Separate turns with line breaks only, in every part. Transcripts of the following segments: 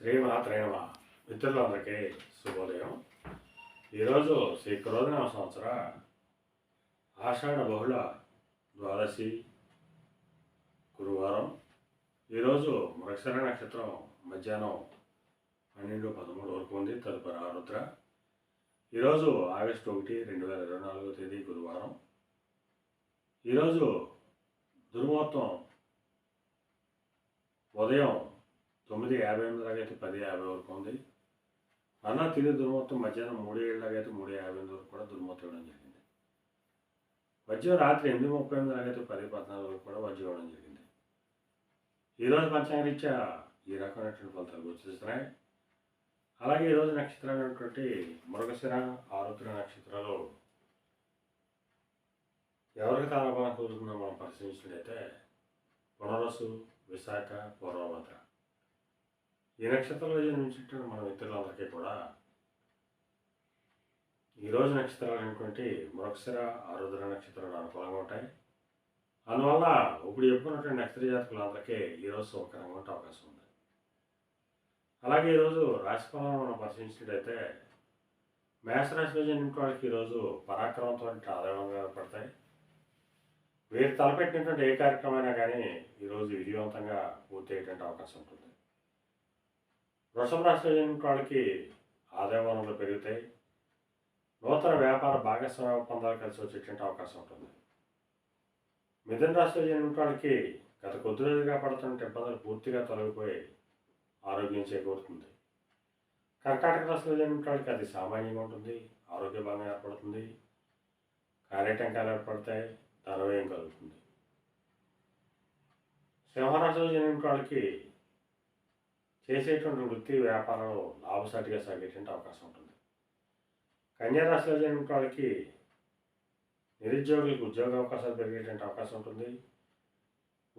శ్రీమాత్రేమ మిత్రులందరికీ శుభోదయం. ఈరోజు శ్రీ క్రోధనవ సంవత్సర ఆషాఢ బహుళ ద్వాదశి గురువారం. ఈరోజు మృగశర నక్షత్రం మధ్యాహ్నం పన్నెండు పదమూడు వరకు ఉంది తదుపరి ఆరుద్ర. ఈరోజు ఆగస్టు ఒకటి రెండు వేల ఇరవై నాలుగో తేదీ గురువారం. ఈరోజు దుర్ముహూర్తం ఉదయం తొమ్మిది యాభై ఎనిమిది దాకా అయితే పది యాభై వరకు ఉంది. అన్న తిరిగి దుర్మొత్తం మధ్యాహ్నం మూడు ఏళ్ళకైతే దాకా అయితే మూడు యాభై ఎనిమిది వరకు కూడా దుర్మొత్తం ఇవ్వడం జరిగింది. వజ్రం రాత్రి ఎనిమిది ముప్పై ఎనిమిది దాకా అయితే పది పద్నాలుగు వరకు కూడా వజ్రం ఇవ్వడం జరిగింది. ఈరోజు పంచాంగరీత్యా ఈ రకమైనటువంటి ఫలితాలు గోచరిస్తున్నాయి అలాగే ఈరోజు నక్షత్రాలైనటువంటి మృగశిర ఆరుద్ర నక్షత్రాలు ఎవరికి తారాబలం కుదురుతుందో మనం పరిశీలించినట్లయితే పునరసు విశాఖ పూర్వభద్ర. ఈ నక్షత్రంలో జన్మించినటువంటి మన మిత్రులందరికీ కూడా ఈరోజు నక్షత్రాలు అనేటువంటి మృగశిర ఆరుద్ర నక్షత్రాలు అనుకూలంగా ఉంటాయి. అందువల్ల ఇప్పుడు చెప్పుకున్నటువంటి నక్షత్ర జాతకులందరికీ ఈరోజు సౌకర్యంగా ఉంటే అవకాశం ఉంది. అలాగే ఈరోజు రాశి ఫలాలను మనం పరిశీలించినట్టయితే మేషరాశిలో జన్మించిన వాళ్ళకి ఈరోజు పరాక్రమంతో ఆదాయంగా ఏర్పడతాయి. వీరు తలపెట్టినటువంటి ఏ కార్యక్రమం కానీ ఈరోజు విజయవంతంగా పూర్తి అయ్యేటువంటి అవకాశం ఉంటుంది. వృషభ రాశిలో వాళ్ళకి ఆదాయ వనరులు పెరుగుతాయి. నూతన వ్యాపార భాగస్వామ్య ఒప్పందాలు కలిసి వచ్చేటువంటి అవకాశం ఉంటుంది. మిథున రాశిలో జన్మించిన వాళ్ళకి గత కొద్ది రోజులుగా పడుతున్న ఇబ్బందులు పూర్తిగా తొలగిపోయి ఆరోగ్యం చేకూరుతుంది. కర్కాటక రాశిలో జన్మించిన వాళ్ళకి అది సామాన్యంగా ఉంటుంది. ఆరోగ్య భాగం ఏర్పడుతుంది. కార్యటంకాలు ఏర్పడతాయి. ధనవ్యయం కలుగుతుంది. సింహరాశిలో జరిగిన వాళ్ళకి చేసేటువంటి వృత్తి వ్యాపారంలో లాభసాటిగా సాగేటువంటి అవకాశం ఉంటుంది. కన్యారాశిలో జరిగిన వాళ్ళకి నిరుద్యోగులకు ఉద్యోగ అవకాశాలు పెరిగేటువంటి అవకాశం ఉంటుంది.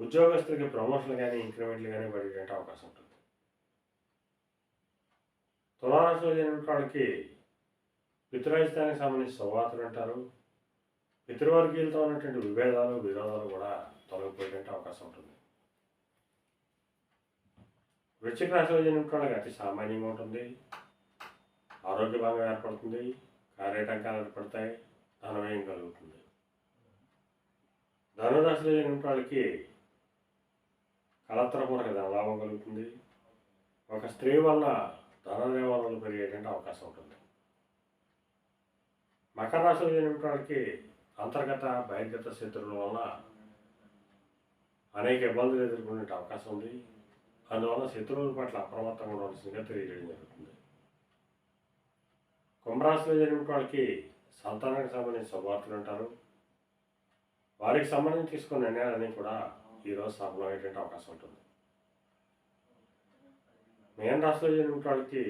ఉద్యోగస్తులకి ప్రమోషన్లు కానీ ఇంక్రిమెంట్లు కానీ పడేటువంటి అవకాశం ఉంటుంది. తులారాశిలో జరిగిన వాళ్ళకి పితృరాజధానికి సంబంధించి సౌవాతులు అంటారు పితృవర్గీయులతో ఉన్నటువంటి విభేదాలు విరోధాలు కూడా తొలగిపోయేటువంటి అవకాశం ఉంటుంది. వృశ్చిక రాశిలో జన్మించిన వాళ్ళకి అతి సామాన్యంగా ఉంటుంది. ఆరోగ్య భాగం ఏర్పడుతుంది. కార్యటంకాలు ఏర్పడతాయి. ధనవ్యయం కలుగుతుంది. ధనురాశిలో జన్మించిన వాళ్ళకి కలత్రపూర్వక ధనలాభం కలుగుతుంది. ఒక స్త్రీ వల్ల ధనదేవతలు పెరిగేటువంటి అవకాశం ఉంటుంది. మకర రాశిలో జన్మించిన వాళ్ళకి అంతర్గత బహిర్గత శత్రువుల వల్ల అనేక ఇబ్బందులు ఎదుర్కొనే అవకాశం ఉంది. అందువల్ల శత్రువుల పట్ల అప్రమత్తంగా ఉండవలసిందిగా తెలియజేయడం జరుగుతుంది. కుంభరాశిలో జరిగిన వాళ్ళకి సంతానానికి సంబంధించిన శుభవార్తలు ఉంటారు వారికి సంబంధించి తీసుకున్న నిర్ణయాలన్నీ కూడా ఈరోజు సఫలమయ్యేటువంటి అవకాశం ఉంటుంది. మేన రాశిలో జరిగిన వాళ్ళకి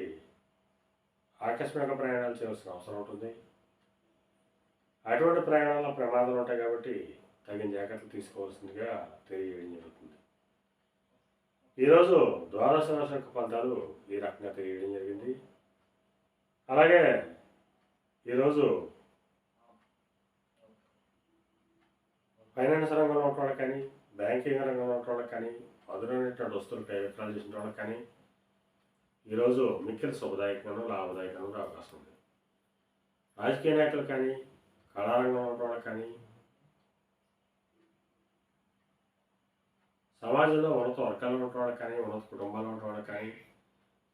ఆకస్మిక ప్రయాణాలు చేయవలసిన అవసరం ఉంటుంది. అటువంటి ప్రయాణాల్లో ప్రమాదాలు ఉంటాయి కాబట్టి తగిన జాగ్రత్తలు తీసుకోవాల్సిందిగా తెలియజేయడం జరుగుతుంది. ఈరోజు ద్వాదశ రాశి యొక్క ఫలితాలు ఈ రకంగా తెలియడం జరిగింది. అలాగే ఈరోజు ఫైనాన్స్ రంగంలో ఉన్నవాళ్ళకి కానీ బ్యాంకింగ్ రంగంలో ఉన్నవాళ్ళకి కానీ మధురైనటువంటి వస్తువులు విక్రయాలు చేసిన వాళ్ళకి కానీ ఈరోజు మిక్కిలి శుభదాయకంగానూ లాభదాయకంగా అవకాశం ఉంది రాజకీయ నాయకులు కానీ కళారంగంలో ఉన్నవాళ్ళకి కానీ సమాజంలో ఉన్నత వర్గాల్లో ఉన్న కానీ ఉన్నత కుటుంబాల్లో ఉన్న కానీ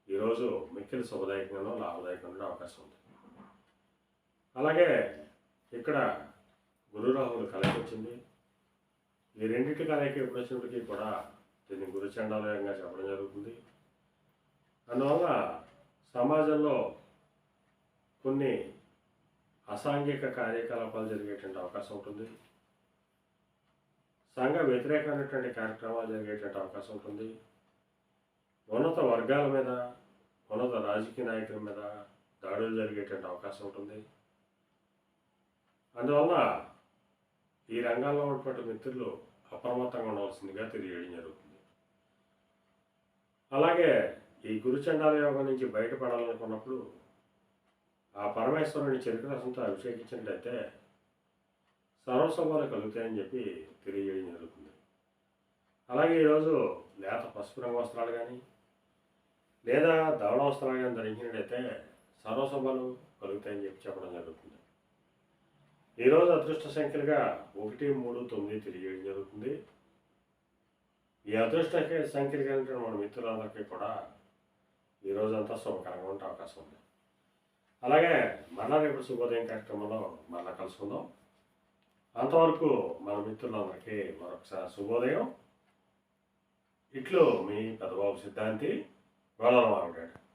ఈరోజు మిక్కిలి శుభదాయకంలో లాభదాయకంగా అవకాశం ఉంది. అలాగే ఇక్కడ గురు రాహులు కలయిక వచ్చింది ఈ రెండింటి కలయిక ఎప్పుడు వచ్చినప్పటికీ కూడా దీన్ని గురు చండాలయంగా చెప్పడం జరుగుతుంది. అందువల్ల సమాజంలో కొన్ని అసాంఘిక కార్యకలాపాలు జరిగేటువంటి అవకాశం ఉంటుంది. సంఘ వ్యతిరేకమైనటువంటి కార్యక్రమాలు జరిగేటువంటి అవకాశం ఉంటుంది. ఉన్నత వర్గాల మీద ఉన్నత రాజకీయ నాయకుల మీద దాడులు జరిగేటువంటి అవకాశం ఉంటుంది. అందువల్ల ఈ రంగాల్లో ఉన్నటువంటి మిత్రులు అప్రమత్తంగా ఉండవలసిందిగా తెలియడం జరుగుతుంది. అలాగే ఈ గురుచండాల యోగం నుంచి బయటపడాలనుకున్నప్పుడు ఆ పరమేశ్వరుని చెరుకు రసంతో అభిషేకించినట్లయితే సర్వసభలు కలుగుతాయని చెప్పి తెలియజేయడం జరుగుతుంది. అలాగే ఈరోజు లేత పసుపు రంగు వస్త్రాలు కానీ లేదా ధవళ కానీ ధరించినట్లయితే సర్వసభలు కలుగుతాయని చెప్పి చెప్పడం జరుగుతుంది. ఈరోజు అదృష్ట సంఖ్యలుగా ఒకటి మూడు తొమ్మిది తెలియజేయడం జరుగుతుంది. ఈ అదృష్ట సంఖ్యలు కలిగిన మన మిత్రులందరికీ కూడా ఈ రోజంతా శుభకరంగా ఉండే అవకాశం ఉంది. అలాగే మళ్ళా రేపు శుభోదయం కార్యక్రమంలో మళ్ళా కలుసుకుందాం. అంతవరకు మన మిత్రులందరికీ మరొకసారి శుభోదయం. ఇట్లో మీ పెద్దబాబు సిద్ధాంతి. గోళం ఉంటాడు